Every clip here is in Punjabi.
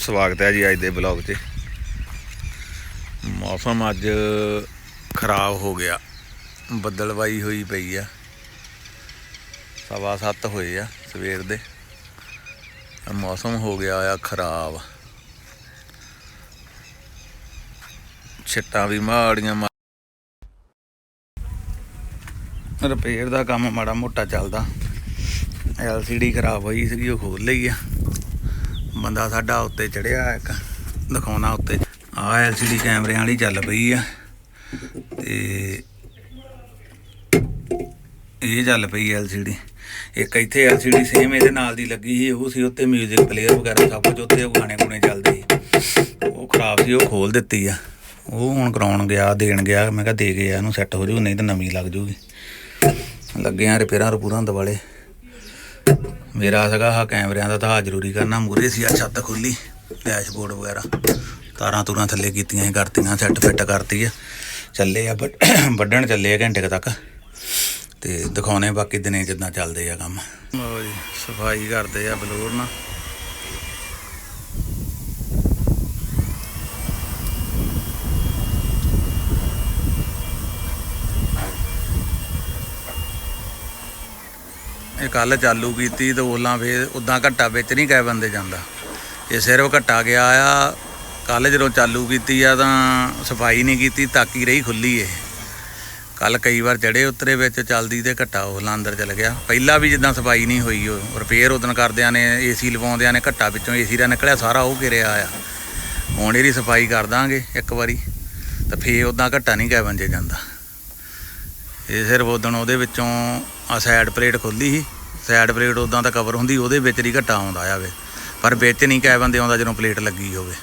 ਸਵਾਗਤ ਹੈ ਜੀ ਅੱਜ ਦੇ ਬਲੌਗ 'ਚ। ਮੌਸਮ ਅੱਜ ਖਰਾਬ ਹੋ ਗਿਆ। ਬੱਦਲਵਾਈ ਹੋਈ ਪਈ ਆ। ਸਵਾ ਸੱਤ ਹੋਏ ਆ ਸਵੇਰ ਦੇ। ਮੌਸਮ ਹੋ ਗਿਆ ਆ ਖਰਾਬ। ਛਿੱਟਾਂ ਵੀ ਮਾੜੀਆਂ ਮਾ- ਰਿਪੇਅਰ ਦਾ ਕੰਮ ਮਾੜਾ ਮੋਟਾ ਚੱਲਦਾ। LCD ਖਰਾਬ ਹੋਈ ਸੀਗੀ, ਉਹ ਖੋਲ ਲਈ ਆ। ਬੰਦਾ ਸਾਡਾ ਉੱਤੇ ਚੜਿਆ ਇੱਕ, ਦਿਖਾਉਣਾ ਉੱਤੇ। ਆ LCD ਕੈਮਰਿਆਂ ਵਾਲੀ ਚੱਲ ਪਈ ਆ। ਤੇ ਇਹ ਚੱਲ ਪਈ LCD ਇੱਕ ਇੱਥੇ LCD ਸੇਮ ਇਹਦੇ ਨਾਲ ਦੀ ਲੱਗੀ ਸੀ, ਉਹ ਸੀ ਉੱਤੇ 뮤직 ਪਲੇਅਰ ਵਗੈਰਾ ਸਭ ਕੁਝ ਉੱਤੇ, ਉਹ ਗਾਣੇ ਗੁਣੇ ਚੱਲਦੇ ਸੀ। ਉਹ ਖਰਾਬ ਸੀ, ਉਹ ਖੋਲ ਦਿੱਤੀ ਆ। ਉਹ ਹੁਣ ਕਰਾਉਣ ਗਿਆ, ਦੇਣ ਗਿਆ, ਮੈਂ ਕਿਹਾ ਦੇ ਗਿਆ ਇਹਨੂੰ ਸੈੱਟ ਹੋ ਜੂ, ਨਹੀਂ ਤਾਂ ਨਵੀਂ ਲੱਗ ਜੂਗੀ। ਲੱਗਿਆ ਰਿਪੇਅਰਾਂ ਰਪੂਰਾਂ ਦਵਾਲੇ। ਮੇਰਾ ਸੀਗਾ ਆਹ ਕੈਮਰਿਆਂ ਦਾ ਤਾਂ ਆਹ ਜ਼ਰੂਰੀ ਕਰਨਾ ਮੂਰੇ ਸੀ ਆ ਛੱਤ ਖੁੱਲੀ ਡੈਸ਼ਬੋਰਡ ਵਗੈਰਾ। ਤਾਰਾਂ ਤੂਰਾਂ ਥੱਲੇ ਕੀਤੀਆਂ ਸੀ, ਕਰਤੀਆਂ ਸੈੱਟ ਫਿੱਟ ਕਰਤੀ ਆ। ਚੱਲੇ ਆ ਵੱਢ- ਵੱਢਣ ਚੱਲੇ ਆ ਘੰਟੇ ਤੱਕ। ਤੇ ਦਿਖਾਉਣੇ ਬਾਕੀ ਦਿਨੇ ਜਿੱਦਾਂ ਚੱਲਦੇ ਆ ਕੰਮ। ਲਓ ਜੀ, ਸਫ਼ਾਈ ਕਰਦੇ ਆ ਬਲੂਰ ਨਾਲ। ਇਹ ਕੱਲ ਚਾਲੂ ਕੀਤੀ ਤੇ 오ਲਾਂ ਫੇਰ ਉਦਾਂ ਘੱਟਾ ਵਿੱਚ ਨਹੀਂ ਕੈ ਬੰਦੇ ਜਾਂਦਾ। ਇਹ ਸਿਰਫ ਘੱਟਾ ਗਿਆ ਆ ਕੱਲ ਜਦੋਂ ਚਾਲੂ ਕੀਤੀ ਆ ਤਾਂ ਸਫ਼ਾਈ ਨਹੀਂ ਕੀਤੀ, ਤਾਕੀ ਰਹੀ ਖੁੱਲੀ ਏ ਕੱਲ ਕਈ ਵਾਰ ਚੜੇ ਉਤਰੇ ਵਿੱਚ ਚੱਲਦੀ ਤੇ ਘੱਟਾ ਉਹਲਾ ਅੰਦਰ ਚਲ ਗਿਆ। ਪਹਿਲਾਂ ਵੀ ਜਿੱਦਾਂ ਸਫ਼ਾਈ ਨਹੀਂ ਹੋਈ, ਉਹ ਰਿਪੇਅਰ ਉਦੋਂ ਕਰਦਿਆਂ ਨੇ ਏਸੀ ਲਵਾਉਂਦਿਆਂ ਨੇ, ਘੱਟਾ ਵਿੱਚੋਂ ਏਸੀ ਦਾ ਨਿਕਲਿਆ, ਸਾਰਾ ਉਹ ਘਿਰਿਆ ਆ। ਹੁਣ ਇਹਦੀ ਸਫ਼ਾਈ ਕਰ ਦਾਂਗੇ ਇੱਕ ਵਾਰੀ, ਤਾਂ ਫੇਰ ਉਦਾਂ ਘੱਟਾ ਨਹੀਂ ਕੈ ਬੰਜੇ ਜਾਂਦਾ। ਇਹ ਸਿਰਫ ਉਦੋਂ ਉਹਦੇ ਵਿੱਚੋਂ ਆ ਸਾਈਡ ਪਲੇਟ ਖੁੱਲੀ ਸੀ। ਸਾਈਡ ਪਲੇਟ ਉਦਾਂ ਤਾਂ ਕਵਰ ਹੁੰਦੀ, ਉਹਦੇ ਵਿੱਚ ਨਹੀਂ ਘਟਾ ਆਉਂਦਾ ਆਵੇ ਪਰ ਵਿੱਚ ਨਹੀਂ ਕੈ ਬੰਦੇ ਆਉਂਦਾ ਜਦੋਂ ਪਲੇਟ ਲੱਗੀ ਹੋਵੇ।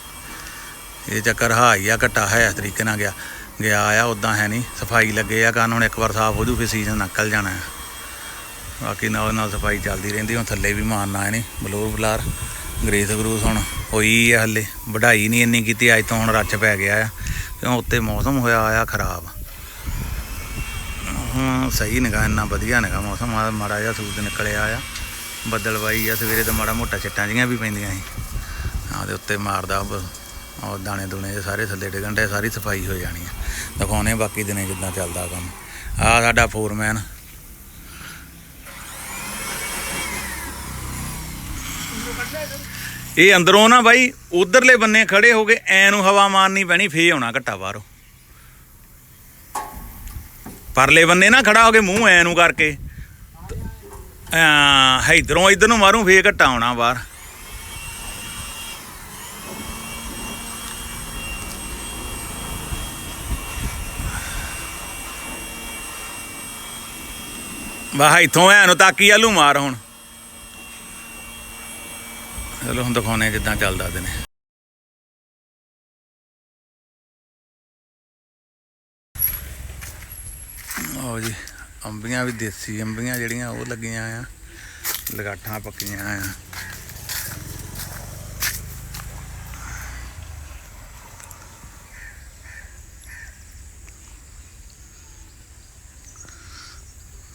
ਇਹ ਚੱਕਰ ਹਾਈ ਆ, ਘਟਾ ਹੈ ਇਸ ਤਰੀਕੇ ਨਾਲ ਗਿਆ। ਗਿਆ ਆ ਉਦਾਂ ਹੈ ਨਹੀਂ ਸਫ਼ਾਈ ਲੱਗੇ ਆ ਕੰਨ, ਹੁਣ ਇੱਕ ਵਾਰ ਸਾਫ਼ ਹੋ ਜੂ, ਫਿਰ ਸੀਜ਼ਨ ਨਿਕਲ ਜਾਣਾ ਹੈ ਬਾਕੀ ਨਾਲ ਨਾਲ ਸਫ਼ਾਈ ਚੱਲਦੀ ਰਹਿੰਦੀ, ਹੁਣ ਥੱਲੇ ਵੀ ਮਾਰਨਾ ਹੈ ਨਹੀਂ ਬਲੋਰ ਬਲਾਰ। ਗਰੀਸ ਗਰੂਸ ਹੁਣ ਹੋਈ ਆ ਹੱਲੇ, ਵਢਾਈ ਨਹੀਂ ਇੰਨੀ ਕੀਤੀ, ਅੱਜ ਤੋਂ ਹੁਣ ਰੱਛ ਪੈ ਗਿਆ ਆ। ਕਿਉਂ ਉੱਤੇ ਮੌਸਮ ਹੋਇਆ ਆ ਖਰਾਬ। ਹਾਂ, ਸਹੀ ਨਿਗਾ ਇੰਨਾ ਵਧੀਆ ਨਿਗਾ ਮੌਸਮ ਆ, ਮਾੜਾ ਜਿਹਾ ਸੂਰਜ ਨਿਕਲਿਆ ਆ ਬੱਦਲਵਾਈ ਆ, ਸਵੇਰੇ ਤਾਂ ਮਾੜਾ ਮੋਟਾ ਛਿੱਟਾਂ ਜੀਆਂ ਵੀ ਪੈਂਦੀਆਂ ਸੀ। ਆ ਦੇ ਉੱਤੇ ਮਾਰਦਾ ਉਹ ਦਾਣੇ ਦੁਣੇ ਜਿਹੇ ਸਾਰੇ ਥੱਲੇ ਡਿੱਗਣ ਦੇ ਸਾਰੀ ਸਫ਼ਾਈ ਹੋ ਜਾਣੀ ਆ। ਦਿਖਾਉਣੇ ਬਾਕੀ ਦਿਨੇ ਜਿੱਦਾਂ ਚੱਲਦਾ ਕੰਮ। ਆ ਸਾਡਾ ਫੋਰਮੈਨ। ਇਹ ਅੰਦਰੋਂ ਨਾ ਬਾਈ, ਉਧਰਲੇ ਬੰਨੇ ਖੜੇ ਹੋ ਕੇ ਐ ਨੂੰ ਹਵਾ ਮਾਰਨੀ ਪੈਣੀ ਫੇ ਆਉਣਾ ਘੱਟਾ ਬਾਹਰੋਂ। ਪਰਲੇ ਬੰਨੇ ਨਾ ਖੜਾ ਹੋ ਕੇ ਮੂੰਹ ਐ ਨੂੰ ਕਰਕੇ। ਆ ਇਧਰੋਂ ਇਧਰ ਨੂੰ ਮਾਰੂ, ਫੇਰ ਘਟਾ ਆਉਣਾ ਬਾਹਰ। ਵਾਹ ਇਥੋਂ ਐ ਨੂੰ ਤਾਕੀ ਆਲੂ ਮਾਰ ਹੁਣ। ਚਲੋ ਹੁਣ ਦਿਖਾਉਣੇ ਜਿੱਦਾਂ ਚੱਲਦਾ ਦਿਨੇ ਆਓ ਜੀ, ਅੰਬੀਆਂ ਵੀ ਦੇਸੀ ਅੰਬੀਆਂ ਜਿਹੜੀਆਂ ਉਹ ਲੱਗੀਆਂ ਆ, ਲਗਾਠਾਂ ਪੱਕੀਆਂ ਆ।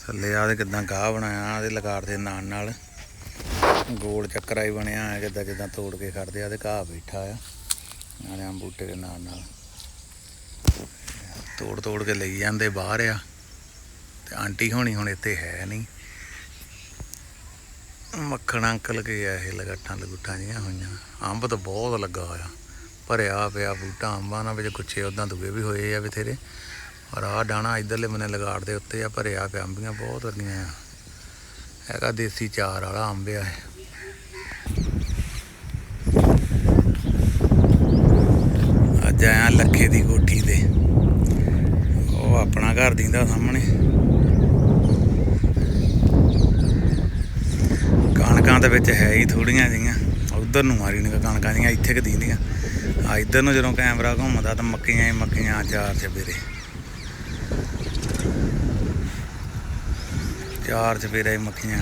ਥੱਲੇ ਆ ਦੇ ਕਿਦਾਂ ਗਾਹ ਬਣਾਇਆ ਆ ਦੇ ਲਗਾੜ ਦੇ ਨਾਲ ਨਾਲ ਗੋਲ ਚੱਕਰਾ ਹੀ ਬਣਿਆ ਆ, ਕਿਦਾਂ ਜਿੱਦਾਂ ਤੋੜ ਕੇ ਖੜਦੇ ਆ ਤੇ ਘਾਹ ਬੈਠਾ ਆ, ਨਾਲੇ ਆ ਬੂਟੇ ਦੇ ਨਾਲ ਨਾਲ। ਤੋੜ ਤੋੜ ਕੇ ਲਈ ਜਾਂਦੇ ਬਾਹਰ ਆ। ਆਂਟੀ ਹੋਣੀ ਹੁਣ ਇੱਥੇ ਹੈ ਨਹੀਂ। ਮੱਖਣ ਅੰਕਲ ਕੇ ਆ ਇਹ ਲਗਾਟਾਂ ਲਗੁੱਟਾਂ ਜੀਆਂ ਹੋਈਆਂ। ਅੰਬ ਤਾਂ ਬਹੁਤ ਲੱਗਾ ਹੋਇਆ। ਭਰਿਆ ਪਿਆ ਬੂਟਾ, ਅੰਬਾਂ ਨਾਲ ਵਿੱਚ ਗੁੱਛੇ ਉਦਾਂ ਦੂਏ ਵੀ ਹੋਏ ਆ ਬਥੇਰੇ। ਔਰ ਆਹ ਡਾਣਾ ਇਧਰਲੇ ਬੰਨੇ ਲਗਾੜ ਦੇ ਉੱਤੇ ਆ, ਭਰਿਆ ਪਿਆ ਅੰਬੀਆਂ ਬਹੁਤ ਲੱਗੀਆਂ ਆ। ਹੈਗਾ ਦੇਸੀ ਚਾਰ ਵਾਲਾ ਅੰਬ ਆ ਇਹ। ਅੱਜ ਆਇਆ ਲੱਖੇ ਦੀ ਕੋਠੀ ਤੇ। ਉਹ ਆਪਣਾ ਘਰ ਦਿੰਦਾ ਸਾਹਮਣੇ। ਕਣਕਾਂ ਦੇ ਵਿੱਚ ਹੈ ਹੀ ਥੋੜੀਆਂ ਜੀਆਂ ਉਧਰ ਨੂੰ ਮਾਰੀ ਨੇ ਕਣਕਾਂ ਦੀਆਂ, ਇੱਥੇ ਕਿ ਦੀਂਦੀਆਂ। ਆ ਇੱਧਰ ਨੂੰ ਜਦੋਂ ਕੈਮਰਾ ਘੁੰਮਦਾ ਤਾਂ ਮੱਕੀਆਂ ਹੀ ਮੱਕੀਆਂ, ਚਾਰ ਚਬੇਰੇ ਚਾਰ ਚਬੇਰੇ ਹੀ ਮੱਕੀਆਂ।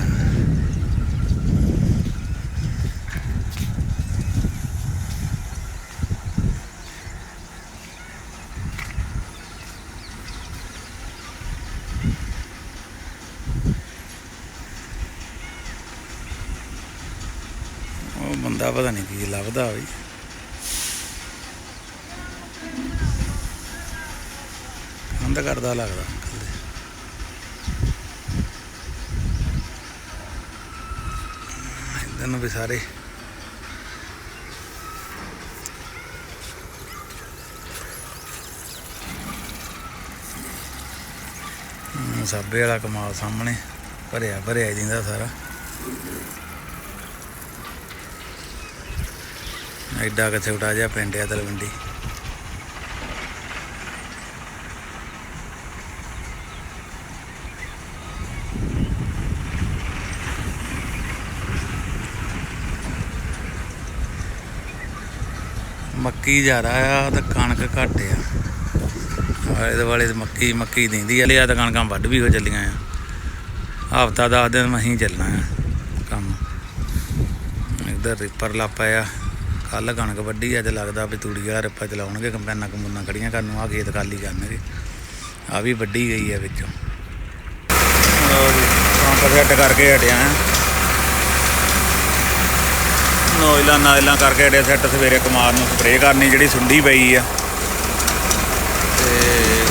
ਲੱਭਦਾ ਵੀ ਕੰਧ ਕਰਦਾ ਲੱਗਦਾ ਇਦਾਂ ਨੂੰ ਵੀ ਸਾਰੇ। ਸਾਬੇ ਵਾਲਾ ਕਮਾਲ ਸਾਹਮਣੇ। ਭਰਿਆ ਭਰਿਆ ਜਿੰਦਾ ਸਾਰਾ। ਐਡਾ ਕਿ ਛੋਟਾ ਜਿਹਾ ਪਿੰਡ ਆ ਤਲਵੰਡੀ। ਮੱਕੀ ਜ਼ਿਆਦਾ ਆ ਤੇ ਕਣਕ ਘੱਟ ਆ। ਆਲੇ ਦੁਆਲੇ ਤੇ ਮੱਕੀ ਮੱਕੀ ਦਿੰਦੀ ਆ। ਲਿਆ ਤਾਂ ਕਣਕਾਂ ਵੱਢ ਵੀ ਹੋ ਚੱਲੀਆਂ ਆ। ਹਫਤਾ ਦਸ ਦਿਨ ਮਹੀਂ ਚੱਲਣਾ ਆ ਕੰਮ। ਇੱਧਰ ਰਿਪਰ ਲਾ ਆ। ਕੱਲ ਕਣਕ ਵੱਢੀ ਅੱਜ ਲੱਗਦਾ ਵੀ ਤੂੜੀ ਵਾਲਾ ਰਿਪਾ ਚਲਾਉਣਗੇ ਕੰਪੈਨਾਂ ਕੰਪੂਨਾਂ ਖੜੀਆਂ ਕਰਨ ਨੂੰ ਆ ਖੇਤ ਖਾਲੀ ਕਰਨਗੇ। ਆ ਵੀ ਵੱਢੀ ਗਈ ਆ ਵਿੱਚੋਂ। ਲਓ ਪੰਪ ਸੈੱਟ ਕਰਕੇ ਹਟਿਆ ਆ ਨੋਇਲਾ ਨਾਇਲਾ ਕਰਕੇ ਹਟਿਆ, ਸੈੱਟ ਸਵੇਰੇ ਕਮਾਰ ਨੂੰ ਸਪਰੇਅ ਕਰਨੀ ਜਿਹੜੀ ਸੁੰਡੀ ਪਈ ਆ। ਤੇ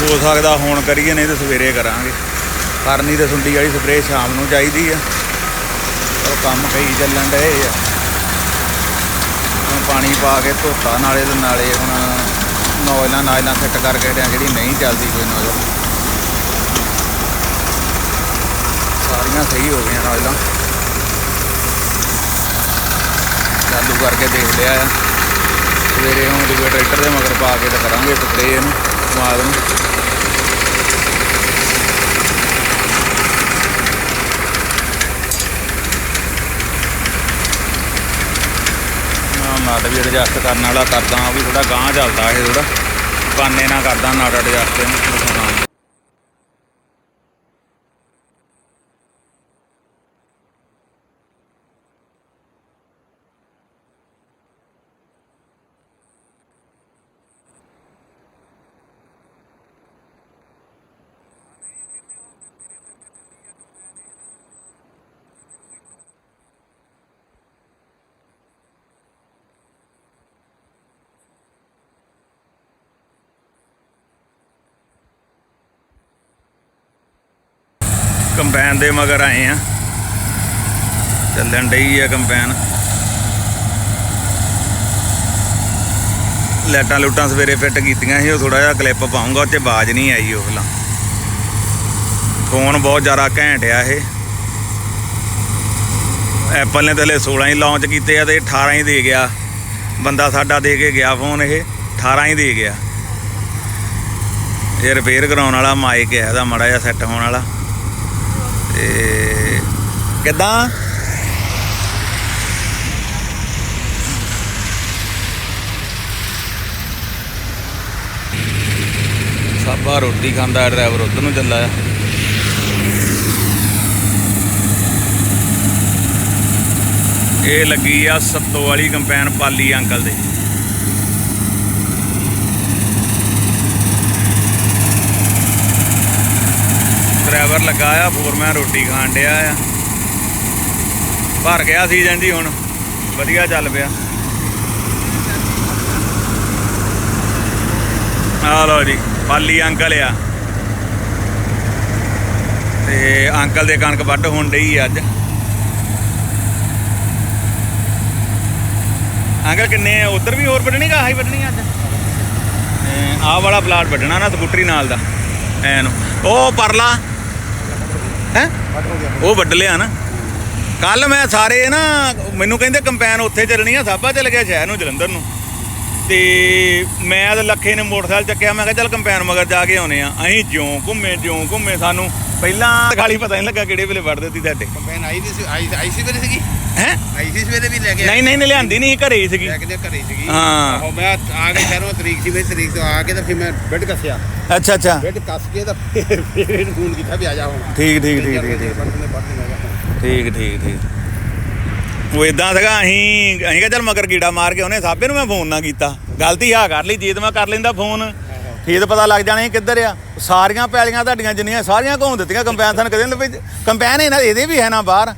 ਹੋ ਸਕਦਾ ਹੁਣ ਕਰੀਏ, ਨਹੀਂ ਤੇ ਸਵੇਰੇ ਕਰਾਂਗੇ। ਕਰਨੀ ਤੇ ਸੁੰਡੀ ਵਾਲੀ ਸਪਰੇਅ ਸ਼ਾਮ ਨੂੰ ਚਾਹੀਦੀ ਆ। ਉਹ ਕੰਮ ਕਈ ਚੱਲਣ ਡਏ ਆ। ਪਾਣੀ ਪਾ ਕੇ ਧੋਤਾ, ਨਾਲੇ ਦੇ ਨਾਲੇ ਹੁਣ ਨੋਇਲਾਂ ਨਾਇਲਾਂ ਫਿੱਟ ਕਰਕੇ ਹਟਿਆ, ਜਿਹੜੀ ਨਹੀਂ ਚੱਲਦੀ ਕੋਈ ਨੋਇਲ ਸਾਰੀਆਂ ਸਹੀ ਹੋ ਗਈਆਂ ਨੋਇਲਾਂ ਚਾਲੂ ਕਰਕੇ ਦੇਖ ਲਿਆ ਆ। ਸਵੇਰੇ ਹੁਣ ਦੂਜੇ ਟਰੈਕਟਰ ਦੇ ਮਗਰ ਪਾ ਕੇ ਤਾਂ ਕਰਾਂਗੇ ਸਪਰੇਅ ਇਹਨੂੰ ਮਾਲ ਨੂੰ ਨਾ ਨਟ ਵੀ ਐਡਜਸਟ ਕਰਨ ਵਾਲਾ ਕਰਦਾ, ਉਹ ਵੀ ਥੋੜਾ ਗਾਂਹ ਚੱਲਦਾ ਇਹ ਥੋੜਾ ਕਾਨੇ ਨਾਲ ਕਰਦਾ ਨਟ ਐਡਜਸਟ ਇਹਨੂੰ। ਦਿਖਾਉਣਾ ਕੰਪੈਨ ਦੇ ਮਗਰ ਆਏ ਆ। ਚੱਲਣ ਡਈ ਆ ਕੰਪੈਨ। ਲਾਈਟਾਂ ਲੂਟਾਂ ਸਵੇਰੇ ਫਿੱਟ ਕੀਤੀਆਂ ਸੀ, ਉਹ ਥੋੜਾ ਜਿਹਾ ਕਲਿੱਪ ਪਾਉਂਗਾ ਉਹ 'ਚ ਬਾਜ ਨਹੀਂ ਆਈ ਉਹ ਭਲਾ ਫੋਨ ਬਹੁਤ ਜ਼ਿਆਦਾ ਘੈਂਟ ਆ ਇਹ। ਐਪਲ ਨੇ ਤੇਲੇ ਹਲੇ 16 ਹੀ ਲਾਂਚ ਕੀਤੇ ਆ ਤੇ ਇਹ 18 ਹੀ ਦੇ ਗਿਆ। ਬੰਦਾ ਸਾਡਾ ਦੇ ਕੇ ਗਿਆ ਫੋਨ ਇਹ 18 ਹੀ ਦੇ ਗਿਆ। ਇਹ ਰਿਪੇਅਰ ਕਰਾਉਣ ਵਾਲਾ ਮਾਈਕ ਹੈ ਇਹਦਾ ਮੜਾ ਜਿਹਾ ਸੈੱਟ ਹੋਣ ਵਾਲਾ। ਤੇ ਕਿਦਾਂ? ਸਾਬਾ ਰੋਟੀ ਖਾਂਦਾ ਡਰਾਈਵਰ ਉਧਰ ਨੂੰ ਚੱਲਾ ਆ ਇਹ ਲੱਗੀ ਆ ਸੱਤੋ ਵਾਲੀ ਕੰਪੈਨ ਪਾਲੀ ਅੰਕਲ ਦੇ। ਡਰਾਈਵਰ ਲੱਗਾ ਆ, ਫੋਰਮੈਨ ਰੋਟੀ ਖਾਣ ਡਿਆ ਆ। ਭਰ ਗਿਆ ਸੀਜ਼ਨ ਜੀ ਹੁਣ, ਵਧੀਆ ਚੱਲ ਪਿਆ। ਆ ਲਓ ਜੀ, ਪਾਲੀ ਅੰਕਲ ਆ। ਤੇ ਅੰਕਲ ਦੇ ਕਣਕ ਵੱਢ ਹੋਣ ਡਈ ਅੱਜ। ਅੰਕਲ ਕਿੰਨੇ ਉਧਰ ਵੀ ਹੋਰ ਵੱਢਣੀ ਕਾ ਆਹੀ ਵੱਢਣੀ ਅੱਜ? ਆਹ ਵਾਲਾ ਪਲਾਟ ਵੱਢਣਾ ਨਾ ਸਕੂਟਰੀ ਨਾਲ ਦਾ। ਐਨ ਉਹ ਪਰਲਾ। ਹੈ? ਉਹ ਵੱਢ ਲਿਆ ਨਾ। ਕੱਲ ਮੈਂ ਸਾਰੇ ਨਾ ਮੈਨੂੰ ਕਹਿੰਦੇ ਕੰਪੈਨ ਉੱਥੇ ਚੱਲਣੀ ਆ ਸਾਬਾ ਚੱਲ ਗਿਆ ਸ਼ਹਿਰ ਨੂੰ ਜਲੰਧਰ ਨੂੰ। ਤੇ ਮੈਂ ਤੇ ਲੱਖੇ ਨੇ ਮੋਟਰਸਾਈਕਲ ਚੱਕਿਆ ਮੈਂ ਕਿਹਾ ਚੱਲ ਕੰਪੈਨ ਮਗਰ ਜਾ ਕੇ ਆਉਨੇ ਆ। ਅਸੀਂ ਜਿਉਂ ਘੁੰਮੇ ਜਿਉਂ ਘੁੰਮੇ ਸਾਨੂੰ ਪਹਿਲਾਂ ਖਾਲੀ ਪਤਾ ਨਹੀਂ ਲੱਗਾ ਕਿਹੜੇ ਵੇਲੇ ਵੱਢ ਦਿੱਤੀ ਤੁਹਾਡੇ ਕੰਪੈਨ ਆਈ ਨਹੀਂ ਸੀ ਆਈ ਆਈ ਸੀ ਵੇਲੇ ਸੀਗੀ? ਹੈ? ਆਈ ਸੀ ਸਵੇਰੇ ਵੀ ਲੈ ਕੇ ਨਹੀਂ ਨਹੀਂ ਲਿਆਂਦੀ ਨਹੀਂ ਘਰੇ ਹੀ ਸੀਗੀ। ਲੈ ਕੇ ਘਰੇ ਸੀਗੀ। ਹਾਂ। ਆਹੋ, ਮੈਂ ਆ ਕੇ ਸ਼ਹਿਰੋਂ ਤਰੀਕ ਸੀ ਮੇਰੀ ਤਰੀਕ ਤੋਂ ਆ ਕੇ ਤਾਂ ਫਿਰ ਮੈਂ ਬੈੱਡ ਕੱਸਿਆ। ਅੱਛਾ ਅੱਛਾ। ਬੈੱਡ ਕੱਸ ਕੇ ਤਾਂ ਫਿਰ ਫਿਰ ਇਹਨੂੰ ਫੋਨ ਕੀਤਾ ਵੀ ਆ ਜਾ ਹੁਣ। ਠੀਕ ਠੀਕ ਠੀਕ ਠੀਕ ਠੀਕ ਪੜ੍ਹਨੇ ਪੜ੍ਹਨੇ ਮੈਂ ਕਿਹਾ ਠੀਕ ਠੀਕ ਠੀਕ। ਉਹ ਇਦਾਂ ਸੀਗਾ ਅਸੀਂ ਅਸੀਂ ਕਿਹਾ ਚੱਲ ਮਗਰ ਕੀੜਾ ਮਾਰ ਕੇ ਉਹਨੇ ਸਾਬੇ ਨੂੰ ਮੈਂ ਫੋਨ ਨਾ ਕੀਤਾ। ਗਲਤੀ ਆ ਕਰ ਲਈ ਜੀਤ ਮੈਂ ਕਰ ਲੈਂਦਾ ਫੋਨ। ਫੇਰ ਪਤਾ ਲੱਗ ਜਾਣਾ ਸੀ ਕਿੱਧਰ ਆ। ਸਾਰੀਆਂ ਪੈਲੀਆਂ ਤੁਹਾਡੀਆਂ ਜਿੰਨੀਆਂ ਸਾਰੀਆਂ ਘੁੰਮ ਦਿੱਤੀਆਂ ਕੰਪੈਨ ਤੁਹਾਨੂੰ ਕਦੇ ਕੰਪੈਨ ਇਹਨਾਂ ਇਹਦੇ ਵੀ ਹੈ ਨਾ ਬਾਹਰ।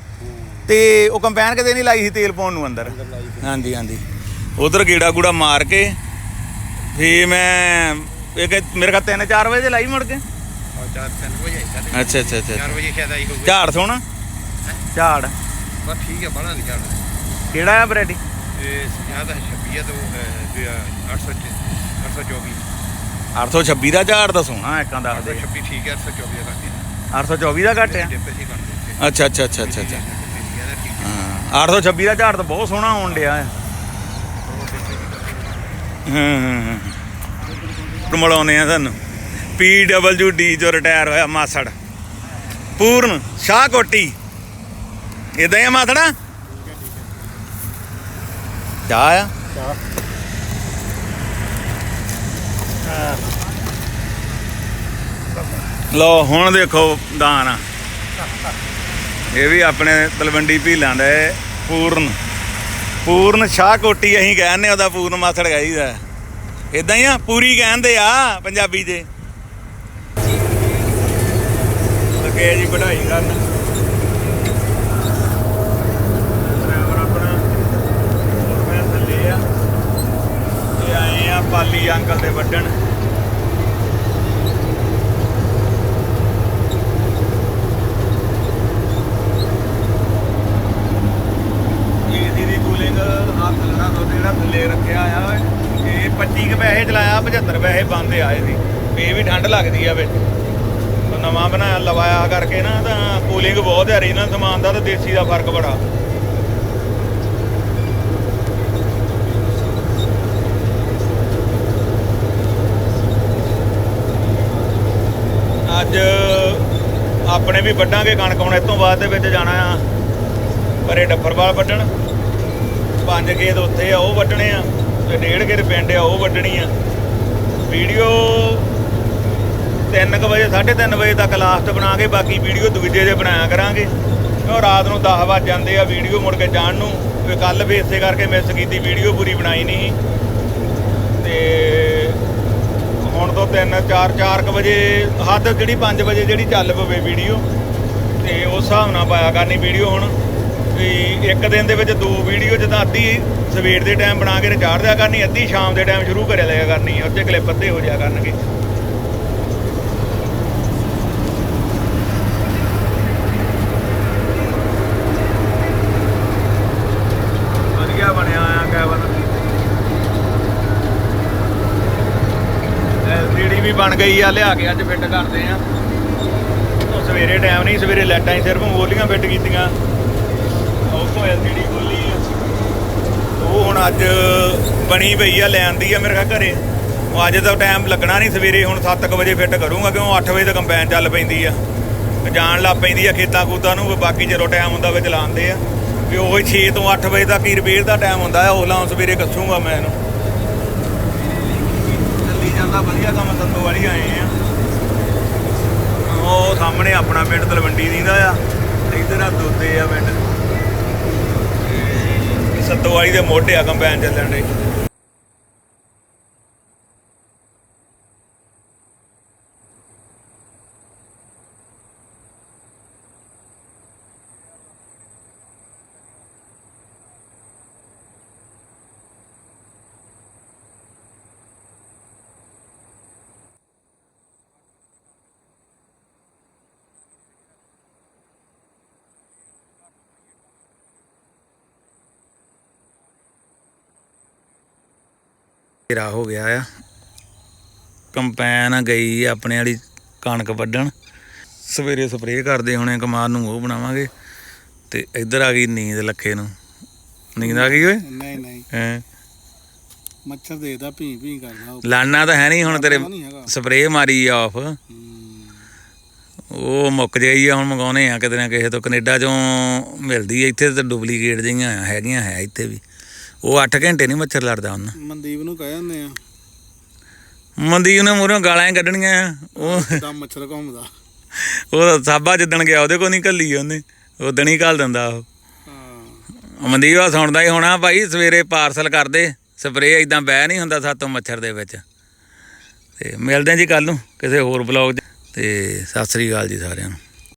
ਤੇ ਉਹ ਕੰਪੈਨ ਕਦੇ ਨਹੀਂ ਲਾਈ ਸੀ ਤੇਲ ਪਾਉਣ ਨੂੰ ਅੰਦਰ? ਹਾਂਜੀ ਹਾਂਜੀ। ਉਧਰ ਕੀੜਾ ਕੂੜਾ ਮਾਰ ਕੇ ਫੇ ਮੈਂ ਇਹ ਕਿ ਮੇਰੇ ਖਿਆਲ 3-4 ਵਜੇ ਲਾਈ ਮੁੜ ਕੇ। ਔਰ 4 3 ਵਜੇ ਸਾਡੇ ਅੱਛਾ ਅੱਛਾ ਅੱਛਾ 4 ਵਜੇ ਸ਼ਾਇਦ ਆਈ ਹੋਊਗੀ। ਝਾੜ ਸੋਣਾ ਝਾੜ। ਬਸ ਠੀਕ ਹੈ ਬੜਾ ਨਹੀਂ ਝਾੜ। ਕਿਹੜਾ ਆ ਬਰੇਡੀ ਇਹ ਜ਼ਿਆਦਾ 26 ਹੈ ਤਾਂ 800 824 826 ਦਾ ਝਾੜ ਤਾਂ ਸੋਹਣਾ ਇੱਕਾਂ ਦੱਸਦੇ 826 ਠੀਕ ਹੈ 824 ਦਾ ਘੱਟ 824 ਦਾ ਘੱਟ ਆ। ਹੈ ਜਿੱਪੇ ਸੀ ਕਰਦੇ ਅੱਛਾ ਅੱਛਾ ਅੱਛਾ ਅੱਛਾ। 826 ਦਾ ਝਾੜ ਤਾਂ ਬਹੁਤ ਸੋਹਣਾ ਹੋਣ ਡਿਆ ਆ ਹਾਂ ਹਾਂ ਹਾਂ ਆ ਤੁਹਾਨੂੰ ਪੀ ਡਬਲਯੂ ਡੀ ਜੋ ਰਿਟਾਇਰ ਹੋਇਆ ਮਾਸੜ। ਪੂਰਨ ਸ਼ਾਹਕੋਟੀ ਇਦਾਂ ਹੀ ਆ ਮਾਸੜਾ? ਚਾਹ ਆ। ਲੋ ਹੁਣ ਦੇਖੋ ਦਾਨ। ਇਹ ਵੀ ਆਪਣੇ ਤਲਵੰਡੀ ਭੀਲਾਂ ਦਾ ਪੂਰਨ। ਪੂਰਨ ਸ਼ਾਹਕੋਟੀ ਅਸੀਂ ਕਹਿੰਦੇ ਉਹਦਾ ਪੂਰਨ ਮਾਸੜ ਗਾਈਦਾ ਇਦਾਂ ਹੀ ਆ ਪੂਰੀ ਕਹਿੰਦੇ ਆ ਪੰਜਾਬੀ ਦੇ। ਲੱਗੇ ਜੀ ਵਧਾਈ ਕਰਨ ਡਰਾਈਵਰ ਆਪਣਾ ਮੈਂ ਥੱਲੇ ਆ ਤੇ ਆਏ ਆ ਪਾਲੀ ਅੰਕਲ ਦੇ ਵੱਢਣ ਏਸੀ ਦੀ ਕੂਲਿੰਗ ਹੱਥ ਲਣਾ ਦੁੱਧ ਜਿਹੜਾ ਥੱਲੇ ਰੱਖਿਆ ਆ ਇਹ 25 ਕੁ ਪੈਸੇ ਚਲਾਇਆ 75 ਪੈਸੇ ਬੰਦ ਆਏ ਸੀ ਵੀ ਇਹ ਵੀ ਠੰਡ ਲੱਗਦੀ ਆ ਵਿੱਚ ਉਹ ਨਵਾਂ ਬਣਾਇਆ ਕਰਕੇ ਨਾ ਤਾਂ ਕੂਲਿੰਗ ਬਹੁਤ ਹੈ ਰੀਜਨਲ ਸਮਾਨ ਦਾ ਤੇ ਦੇਸੀ ਦਾ ਫ਼ਰਕ ਬੜਾ। ਅੱਜ ਆਪਣੇ ਵੀ ਵੱਢਾਂਗੇ ਕਣਕ, ਹੁਣ ਇਸ ਤੋਂ ਬਾਅਦ ਦੇ ਵਿੱਚ ਜਾਣਾ ਆ ਪਰੇ ਡੱਫਰਵਾਲ ਵੱਢਣ। ਪੰਜ ਖੇਤ ਉੱਥੇ ਆ, ਉਹ ਵੱਢਣੇ ਆ ਤੇ ਡੇਢ ਖੇਤ ਪਿੰਡ ਆ, ਉਹ ਵੱਢਣੀ ਆ। ਵੀਡੀਓ 3:00 ਵਜੇ 3:30 ਵਜੇ ਤੱਕ ਲਾਸਟ ਬਣਾ ਕੇ, ਬਾਕੀ ਵੀਡੀਓ ਦੂਜੇ ਦੇ ਬਣਾਇਆ ਕਰਾਂਗੇ। ਉਹ ਰਾਤ ਨੂੰ 10 ਵਜ ਜਾਂਦੇ ਆ ਵੀਡੀਓ ਮੁੜ ਕੇ ਜਾਣ ਨੂੰ ਵੀ ਕੱਲ ਵੀ ਇਸੇ ਕਰਕੇ ਮਿਸ ਕੀਤੀ ਵੀਡੀਓ ਪੂਰੀ ਬਣਾਈ ਨਹੀਂ ਸੀ। ਤੇ ਹੁਣ ਤੋਂ 3 4 4 ਵਜੇ, ਹੱਦ ਜਿਹੜੀ 5 ਵਜੇ ਜਿਹੜੀ ਚੱਲ ਪਵੇ ਵੀਡੀਓ ਤੇ ਉਸ ਹਿਸਾਬ ਨਾਲ ਪਾਇਆ ਕਰਨੀ ਵੀਡੀਓ ਹੁਣ। ਵੀ ਇੱਕ ਦਿਨ ਦੇ ਵਿੱਚ ਦੋ ਵੀਡੀਓ ਜਿੱਦਾਂ ਅੱਧੀ ਸਵੇਰ ਦੇ ਟਾਈਮ ਬਣਾ ਕੇ ਰਿਚਾਰਜ ਦਿਆ ਕਰਨੀ, ਅੱਧੀ ਸ਼ਾਮ ਦੇ ਟਾਈਮ ਸ਼ੁਰੂ ਕਰਿਆ ਲਿਆ ਕਰਨੀ ਉੱਤੇ ਕਲਿੱਪ ਅੱਧੇ ਹੋ ਜਾ ਕਰਨਗੇ ਵਧੀਆ ਬਣਿਆ ਆ ਕੈਬਨ ਐਲਸੀਡੀ ਵੀ ਬਣ ਗਈ ਆ, ਲਿਆ ਕੇ ਅੱਜ ਫਿੱਟ ਕਰਦੇ ਆ। ਉਹ ਸਵੇਰੇ ਟਾਈਮ ਨਹੀਂ, ਸਵੇਰੇ ਲਾਈਟਾਂ ਹੀ ਸਿਰਫ ਮੋਲੀਆਂ ਫਿੱਟ ਕੀਤੀਆਂ। ਉਹ ਤੋਂ ਐਲਸੀਡੀ ਖੋਲੀ ਉਹ ਹੁਣ ਅੱਜ ਬਣੀ ਪਈ ਆ ਲੈਂਦੀ ਆ ਮੇਰੇ ਘਰੇ। ਉਹ ਅੱਜ ਤਾਂ ਟਾਈਮ ਲੱਗਣਾ ਨਹੀਂ, ਸਵੇਰੇ ਹੁਣ 7:00 ਵਜੇ ਫਿੱਟ ਕਰੂੰਗਾ, ਕਿਉਂ 8 ਵਜੇ ਤੱਕ ਕੰਬਾਈਨ ਚੱਲ ਪੈਂਦੀ ਆ। ਜਾਣ ਲੱਗ ਪੈਂਦੀ ਆ ਖੇਤਾਂ ਕੂਤਾਂ ਨੂੰ ਬਾਕੀ ਜਦੋਂ ਟਾਈਮ ਹੁੰਦਾ ਵੇ ਚਲਾਉਂਦੇ ਆ। ਵੀ ਉਹ 6 ਤੋਂ 8 ਵਜੇ ਤੱਕ ਹੀ ਰਿਪੇਅਰ ਦਾ ਟਾਈਮ ਹੁੰਦਾ ਆ, ਉਹ ਲਾਂ ਸਵੇਰੇ ਕੱਸੂਗਾ ਮੈਂ ਇਹਨੂੰ। ਚੱਲੀ ਵਧੀਆ ਕੰਮ ਸੰਤੋ ਵਾਲੀ ਆਏ ਆ। ਉਹ ਸਾਹਮਣੇ ਆਪਣਾ ਪਿੰਡ ਤਲਵੰਡੀ ਦੀ ਆ, ਇੱਧਰ ਆ ਦੋਦੇ ਆ ਪਿੰਡ। ਸੰਤੋ ਵਾਲੀ ਦੇ ਮੋਢੇ ਆ ਕੰਬਾਈਨ ਚੱਲਣ ਦੇ। ਤੇਰਾ ਹੋ ਗਿਆ ਆ। ਕੰਪੈਨ ਗਈ ਆਪਣੇ ਵਾਲੀ ਕਣਕ ਵੱਢਣ। ਸਵੇਰੇ ਸਪਰੇਅ ਕਰਦੇ ਹੋਣੇ ਕਮਾਨ ਨੂੰ ਉਹ ਬਣਾਵਾਂਗੇ। ਤੇ ਇੱਧਰ ਆ ਗਈ ਨੀਂਦ ਲੱਖੇ ਨੂੰ। ਨੀਂਦ ਆ ਗਈ ਓਏ? ਨਹੀਂ ਨਹੀਂ। ਹੈਂ? ਮੱਛਰ ਦੇਖਦਾ ਭੀ ਭੀ ਕਰਦਾ ਲਾਣਾ ਤਾਂ ਹੈ ਨਹੀਂ ਹੁਣ ਤੇਰੇ ਸਪਰੇਅ ਮਾਰੀ ਆਫ। ਉਹ ਮੁੱਕ ਜਾਈ ਆ ਹੁਣ ਮੰਗਾਉਣੇ ਆ ਕਿਤੇ ਨਾ ਕਿਸੇ ਤੋਂ। ਕੈਨੇਡਾ ਚੋਂ ਮਿਲਦੀ ਇੱਥੇ ਤਾਂ ਡੁਪਲੀਕੇਟ ਜਿਹੀਆਂ ਹੈਗੀਆਂ ਹੈ ਇੱਥੇ ਵੀ। ਉਹ 8 ਘੰਟੇ ਨਹੀਂ ਮੱਛਰ ਲੜਦਾ ਉਹਨਾਂ। ਮਨਦੀਪ ਨੂੰ ਕਹਿ ਜਾਂਦੇ ਆ। ਮਨਦੀਪ ਨੇ ਮੂਹਰੋਂ ਗਾਲਾਂ ਹੀ ਕੱਢਣੀਆਂ ਉਹ ਕਿਦਾਂ ਮੱਛਰ ਘੁੰਮਦਾ। ਉਹ ਸਾਬਾ ਜਿੱਦਣ ਗਿਆ ਉਹਦੇ ਕੋਲ ਨਹੀਂ ਕੱਲੀ ਉਹਨੇ। ਉਦਣ ਹੀ ਘੱਲ ਦਿੰਦਾ ਉਹ। ਹਾਂ। ਮਨਦੀਪ ਆ ਸੁਣਦਾ ਹੀ ਹੋਣਾ ਭਾਈ ਸਵੇਰੇ ਪਾਰਸਲ ਕਰ ਦੇ। ਸਪਰੇਅ ਇਦਾਂ ਬਹਿ ਨਹੀਂ ਹੁੰਦਾ ਸਾਤੋਂ ਮੱਛਰ ਦੇ ਵਿੱਚ। ਤੇ ਮਿਲਦੇ ਜੀ ਕੱਲ ਨੂੰ ਕਿਸੇ ਹੋਰ ਬਲੌਗ ਤੇ ਸਤਿ ਸ੍ਰੀ ਅਕਾਲ ਜੀ ਸਾਰਿਆਂ ਨੂੰ।